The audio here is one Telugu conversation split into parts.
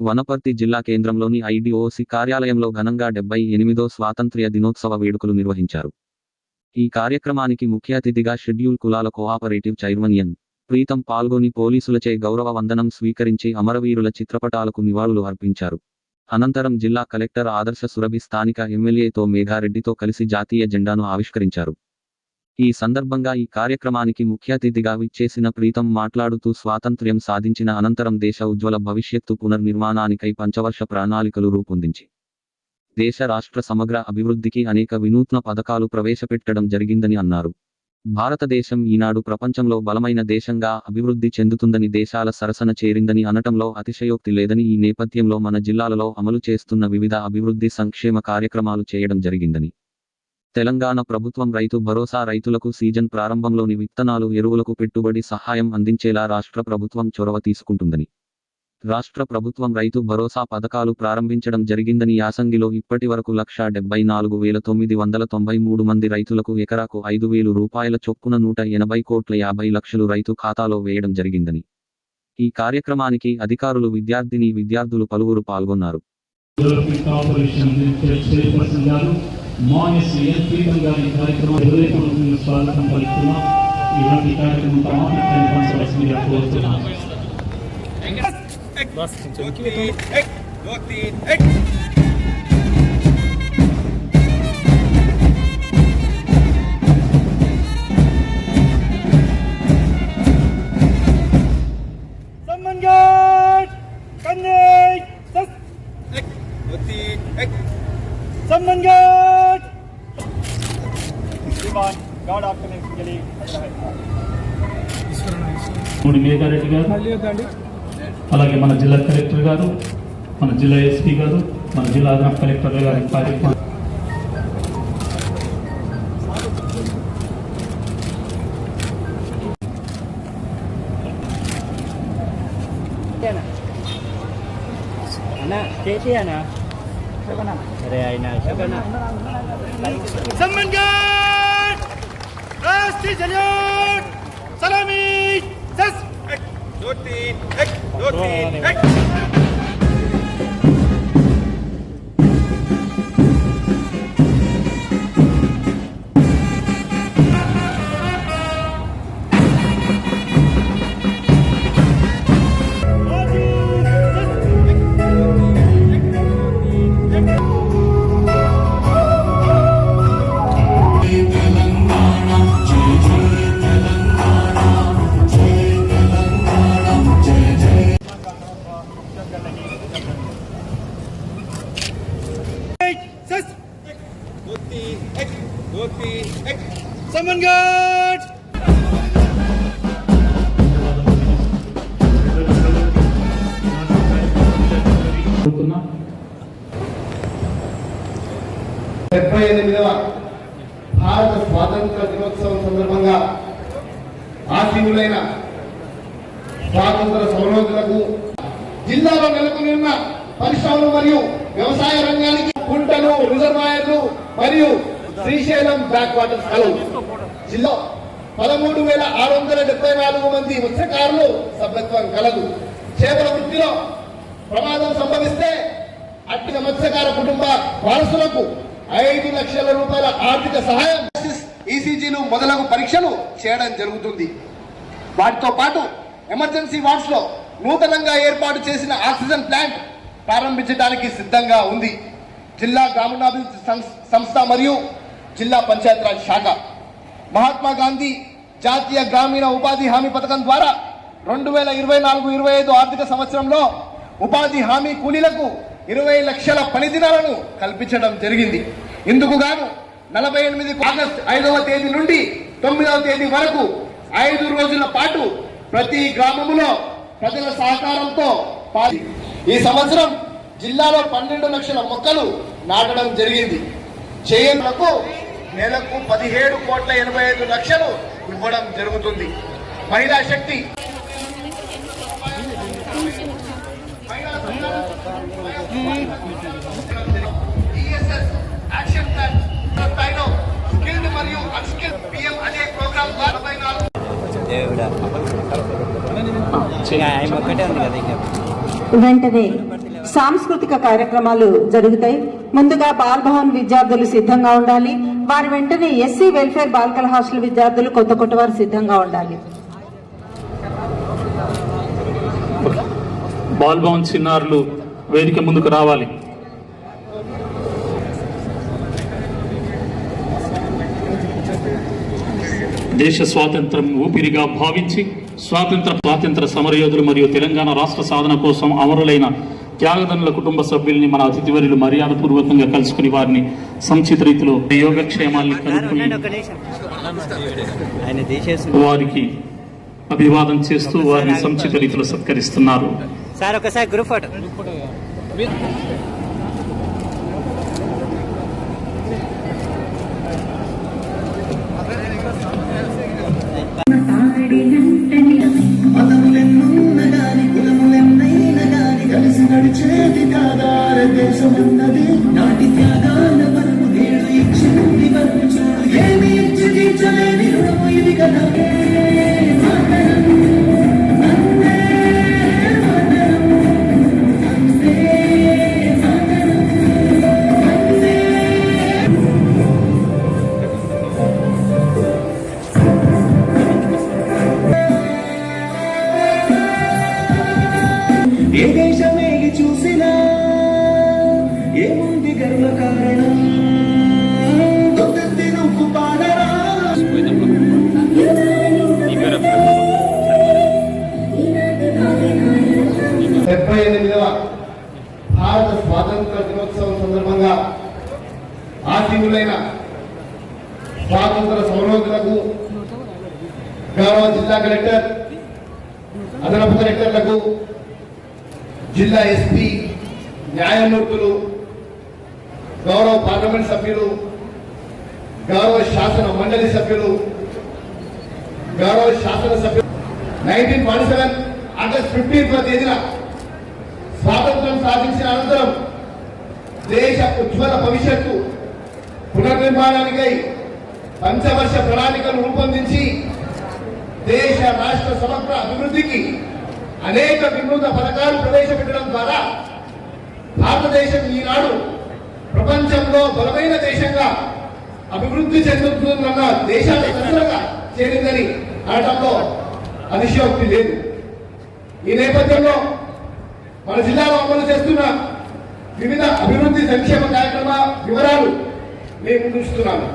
వనపర్తి జిల్లా కేంద్రంలోని ఐడిఓసి కార్యాలయంలో ఘనంగా డెబ్బై ఎనిమిదో స్వాతంత్ర్య దినోత్సవ వేడుకలు నిర్వహించారు. ఈ కార్యక్రమానికి ముఖ్య అతిథిగా షెడ్యూల్ కులాల కోఆపరేటివ్ చైర్మన్ ఎన్. ప్రీతం పాల్గొని పోలీసులచే గౌరవ వందనం స్వీకరించి అమరవీరుల చిత్రపటాలకు నివాళులు అర్పించారు. అనంతరం జిల్లా కలెక్టర్ ఆదర్శ సురభి స్థానిక ఎమ్మెల్యేతో మేఘారెడ్డితో కలిసి జాతీయ జెండాను ఆవిష్కరించారు. ఈ సందర్భంగా ఈ కార్యక్రమానికి ముఖ్య అతిథిగా విచ్చేసిన ప్రీతం మాట్లాడుతూ స్వాతంత్ర్యం సాధించిన అనంతరం దేశ ఉజ్వల భవిష్యత్తు పునర్నిర్మాణానికై పంచవర్ష ప్రణాళికలు రూపొందించి దేశ రాష్ట్ర సమగ్ర అభివృద్ధికి అనేక వినూత్న పథకాలు ప్రవేశపెట్టడం జరిగిందని అన్నారు. భారతదేశం ఈనాడు ప్రపంచంలో బలమైన దేశంగా అభివృద్ధి చెందుతుందని దేశాల సరసన చేరిందని అనటంలో అతిశయోక్తి లేదని ఈ నేపథ్యంలో మన జిల్లాలలో అమలు చేస్తున్న వివిధ అభివృద్ధి సంక్షేమ కార్యక్రమాలు చేయడం జరిగిందని తెలంగాణ ప్రభుత్వం రైతు భరోసా రైతులకు సీజన్ ప్రారంభంలోని విత్తనాలు ఎరువులకు పెట్టుబడి సహాయం అందించేలా రాష్ట్ర ప్రభుత్వం చొరవ తీసుకుంటుందని. రాష్ట్ర ప్రభుత్వం రైతు భరోసా పథకాలు ప్రారంభించడం జరిగిందని యాసంగిలో ఇప్పటి వరకు లక్ష డెబ్బై నాలుగు వేల తొమ్మిది వందల తొంభై మూడు మంది రైతులకు ఎకరాకు ఐదు వేలు రూపాయల చొప్పున నూట ఎనభై కోట్ల యాభై లక్షలు రైతు ఖాతాలో వేయడం జరిగిందని. ఈ కార్యక్రమానికి అధికారులు విద్యార్థిని విద్యార్థులు పలువురు పాల్గొన్నారు. డెవలప్మెంట్ కార్పొరేషన్ చైర్పర్సన్ గారు మాన్యశ్రీ ఎన్ ప్రీతం గారి కార్యక్రమం హృదయపూర్వకంగా స్వాగతం పలుకుతున్నాం ఇలాంటి కార్యక్రమం తమాన్ని కొనసాగాల్సిందిగా కోరుతున్నాం మూడి మేఘారెడ్డి గారు అలాగే మన జిల్లా కలెక్టర్ గారు మన జిల్లా ఎస్పీ గారు మన జిల్లా అదనపు కలెక్టర్ గారి కార్యక్రమం. సలామీ! Zes! Hek! Door tien! Hek! Door tien! Hek! Sammangat! కోరుతున్నాం డెబ్బై ఎనిమిదవ భారత స్వాతంత్ర దినోత్సవం సందర్భంగా ఆశీనులైన స్వాతంత్ర సమరోధులకు జిల్లాలో నెలకొని ఉన్న పరిశ్రమలు మరియు వ్యవసాయ రంగానికి కుంటలు రిజర్వాయర్లు మరియు శ్రీశైలం బ్యాక్ వాటర్ కలవు. జిల్లా పదమూడు వేల ఆరు వందల డెబ్బై నాలుగు మంది మత్స్యకారులు సభ్యత్వం కలదు. చేపల వృత్తిలో ప్రమాదం సంభవిస్తే అట్టిన మత్స్యకార కుటుంబ వారసులకు ఐదు లక్షల రూపాయల ఆర్థిక సహాయం. ఈసీజీలు మొదలగు పరీక్షలు చేయడం జరుగుతుంది. వాటితో పాటు ఎమర్జెన్సీ వార్డ్స్లో నూతనంగా ఏర్పాటు చేసిన ఆక్సిజన్ ప్లాంట్ ప్రారంభించడానికి సిద్ధంగా ఉంది. జిల్లా గ్రామీణాభివృద్ధి సంస్థ మరియు జిల్లా పంచాయతీరాజ్ శాఖ. మహాత్మా గాంధీ జాతీయ గ్రామీణ ఉపాధి హామీ పథకం ద్వారా రెండు వేల ఇరవై నాలుగు ఇరవై ఐదు ఆర్థిక సంవత్సరంలో ఉపాధి హామీ కూలీలకు ఇరవై లక్షల పని దినాలను కల్పించడం జరిగింది. ఇందుకు గాను నలభై ఎనిమిది ఆగస్టు ఐదవ తేదీ నుండి తొమ్మిదవ తేదీ వరకు ఐదు రోజుల పాటు ప్రతి గ్రామములో ప్రజల సహకారంతో ఈ సంవత్సరం జిల్లాలో పన్నెండు లక్షల మొక్కలు నాటడం జరిగింది. చేయనులకు నెలకు పదిహేడు కోట్ల ఎనభై ఐదు లక్షలు ఇవ్వడం జరుగుతుంది. మహిళా శక్తి. వెంటనే సాంస్కృతిక కార్యక్రమాలు జరుగుతాయి. ముందుగా బాల్ భవన్ విద్యార్థులు సిద్ధంగా ఉండాలి. వారి వెంటనే ఎస్సీ వెల్ఫేర్ బాలికల హాస్టల్ విద్యార్థులు కొత్త కొత్త వారు సిద్ధంగా ఉండాలి. బాల్భవన్ చిన్నారులు వేదిక ముందుకు రావాలి. దేశ స్వాతంత్రం ఊపిరిగా భావించి స్వాతంత్ర స్వాతంత్ర సమరయోధులు మరియు తెలంగాణ రాష్ట్ర సాధన కోసం అమరులైన త్యాగదనుల కుటుంబ సభ్యుల్ని మన అతిథివర్యులు మర్యాదపూర్వకంగా కలుసుకుని వారిని సంచిత రీతిలో యోగక్షేమాల్ని కనుక్కుని వారికి అభివాదం చేస్తూ వారిని సంచిత రీతిలో సత్కరిస్తున్నారు. సార్ ఒకసారి గ్రూప్ ఫోటో رسول النبي డెబ్బై ఎనిమిదవ భారత స్వాతంత్ర దినోత్సవం సందర్భంగా ఆశీనులైన స్వాతంత్ర సమరోధులకు గౌరవ జిల్లా కలెక్టర్ అదనపు కలెక్టర్లకు జిల్లా ఎస్పీ న్యాయమూర్తులు గౌరవ పార్లమెంట్ సభ్యులు గౌరవ శాసన మండలి సభ్యులు గౌరవ శాసన సభ్యులు. Nineteen forty seven August fifteenth తేదీన స్వాతంత్రం సాధించిన అనంతరం దేశ ఉజ్వల భవిష్యత్తు పునర్నిర్మాణానికై పంచవర్ష ప్రణాళికను రూపొందించి దేశ రాష్ట్ర సమగ్ర అభివృద్ధికి అనేక వినూత్న పథకాలు ప్రవేశపెట్టడం ద్వారా భారతదేశం ఈనాడు ప్రపంచంలో బలమైన దేశంగా అభివృద్ధి చెందుతుందన్న దేశాల సంఖ్యగా చేరిందని అనడంలో అతిశయోక్తి లేదు. ఈ నేపథ్యంలో మన జిల్లాలో అమలు చేస్తున్న వివిధ అభివృద్ధి సంక్షేమ కార్యక్రమ వివరాలు మేము చూస్తున్నాము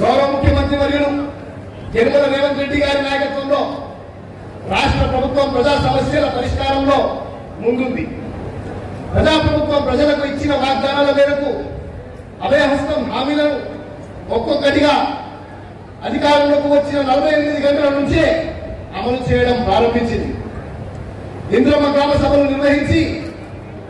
గౌరవ ముఖ్యమంత్రి వర్యులు యనమల రేవంత్ రెడ్డి గారి నాయకత్వంలో రాష్ట్ర ప్రభుత్వం ప్రజా సమస్యల పరిష్కారంలో ముందుంది. ప్రజాప్రభుత్వం ప్రజలకు ఇచ్చిన వాగ్దానాల మేరకు అభయహస్తం హామీలను ఒక్కొక్కటిగా అధికారంలోకి వచ్చిన నలభై ఎనిమిది గంటల నుంచే అమలు చేయడం ప్రారంభించింది. ఇంద్రమ్మ గ్రామ సభలు నిర్వహించి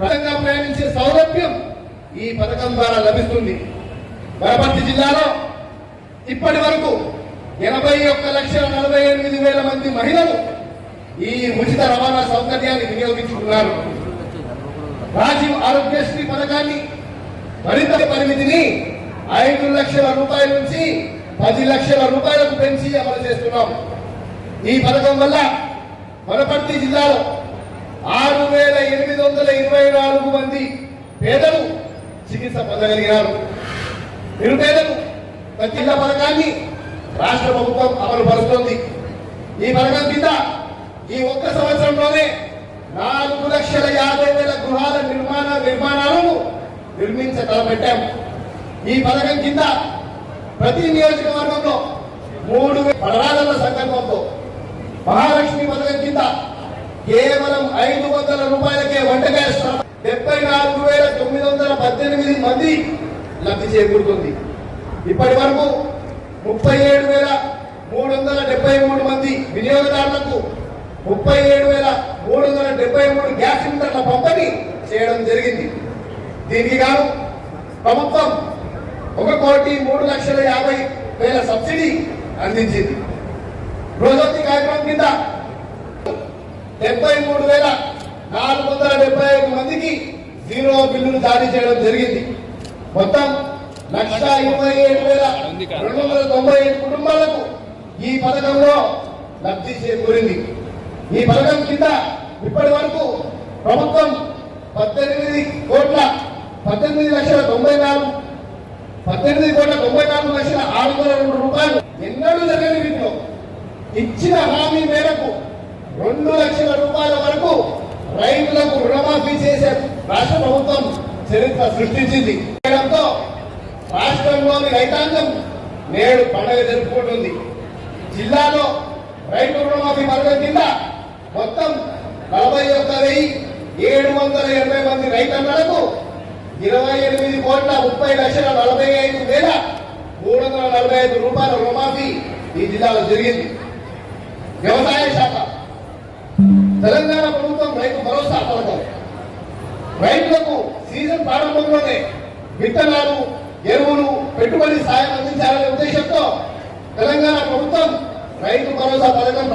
పథకంగా ప్రయాణించే సౌలభ్యం ఈ పథకం ద్వారా లభిస్తుంది. వనపర్తి జిల్లాలో ఇప్పటి వరకు ఎనభై ఒక్క లక్షల నలభై ఎనిమిది వేల మంది మహిళలు ఈ ఉచిత రవాణా సౌకర్యాన్ని వినియోగించుకున్నారు. రాజీవ్ ఆరోగ్యశ్రీ పథకాన్ని మరింత పరిమితిని ఐదు లక్షల రూపాయల నుంచి పది లక్షల రూపాయలకు పెంచి అమలు చేస్తున్నాం. ఈ పథకం వల్ల వనపర్తి జిల్లాలో ఆరు వేల ఎనిమిది వందల ఇరవై నాలుగు మంది పేదలు చికిత్స పొందగలిగినారు. నిరుపేదలు ప్రతి పథకాన్ని రాష్ట్ర ప్రభుత్వం అమలు పరుస్తోంది ఈ పథకం కింద ఈ ఒక్క సంవత్సరంలోనే నాలుగు లక్షల యాభై వేల గృహాల నిర్మాణ నిర్మాణాలను నిర్మించ తలపెట్టాం ఈ పథకం కింద ప్రతి నియోజకవర్గంలో మూడు వే- పడరాజన్న సంకల్పంతో మహాలక్ష్మి పథకం కింద కేవలం ఐదు వందల రూపాయలకే వంట గ్యాస్ డెబ్బై నాలుగు వేల తొమ్మిది వందల పద్దెనిమిది మంది లబ్ధి చేకూరుతుంది. ఇప్పటి వరకు ముప్పై ఏడు వేల మూడు వందల డెబ్బై మూడు మంది వినియోగదారులకు ముప్పై ఏడు వేల మూడు వందల డెబ్బై మూడు గ్యాస్ సిలిండర్ల పంపిణీ చేయడం జరిగింది. దీనికి గాను ప్రభుత్వం ఒక కోటి మూడు లక్షల యాభై వేల సబ్సిడీ అందించింది. రోజొత్తి కార్యక్రమం కింద డెబ్బై మూడు వేల నాలుగు వందల డెబ్బై ఐదు మందికి జీరో బిల్లులు జారీ చేయడం జరిగింది. మొత్తం లక్ష ఇరవై ఏడు వేల రెండు వందల తొంభై ఐదు కుటుంబాలకు ఈ పథకంలో లబ్ధి చేకూరింది. ఈ పథకం కింద ఇప్పటి వరకు ప్రభుత్వం పద్దెనిమిది కోట్ల పద్దెనిమిది లక్షల తొంభై నాలుగు పద్దెనిమిది కోట్ల తొంభై నాలుగు లక్షల ఆరు వందల రెండు రూపాయలు ఎన్నడూ జరగని వీటిలో ఇచ్చిన హామీ మేరకు రెండు లక్షల రూపాయల వరకు రైతులకు రుణమాఫీ చేసే రాష్ట్ర ప్రభుత్వం చరిత్ర సృష్టించింది. చేయడంతో రాష్ట్రంలోని రైతాంగం నేడు పండుగ జరుపుకుంటుంది. జిల్లాలో రైతు రుణమాఫీ పథకం కింద మొత్తం నలభై ఒక్క వెయ్యి ఏడు వందల ఎనభై మంది రైతన్నలకు ఇరవై ఎనిమిది కోట్ల ముప్పై లక్షల నలభై ఐదు వేల మూడు వందల నలభై ఐదు రూపాయల రుణమాఫీ ఈ జిల్లాలో జరిగింది. వ్యవసాయ శాఖ తెలంగాణ ప్రభుత్వం రైతు భరోసా పథకం రైతులకు సీజన్ ప్రారంభంలోనే విత్తనాలు ఎరువులు పెట్టుబడి సాయం అందించాలనే ఉద్దేశంతో తెలంగాణ ప్రభుత్వం రైతు భరోసా పథకం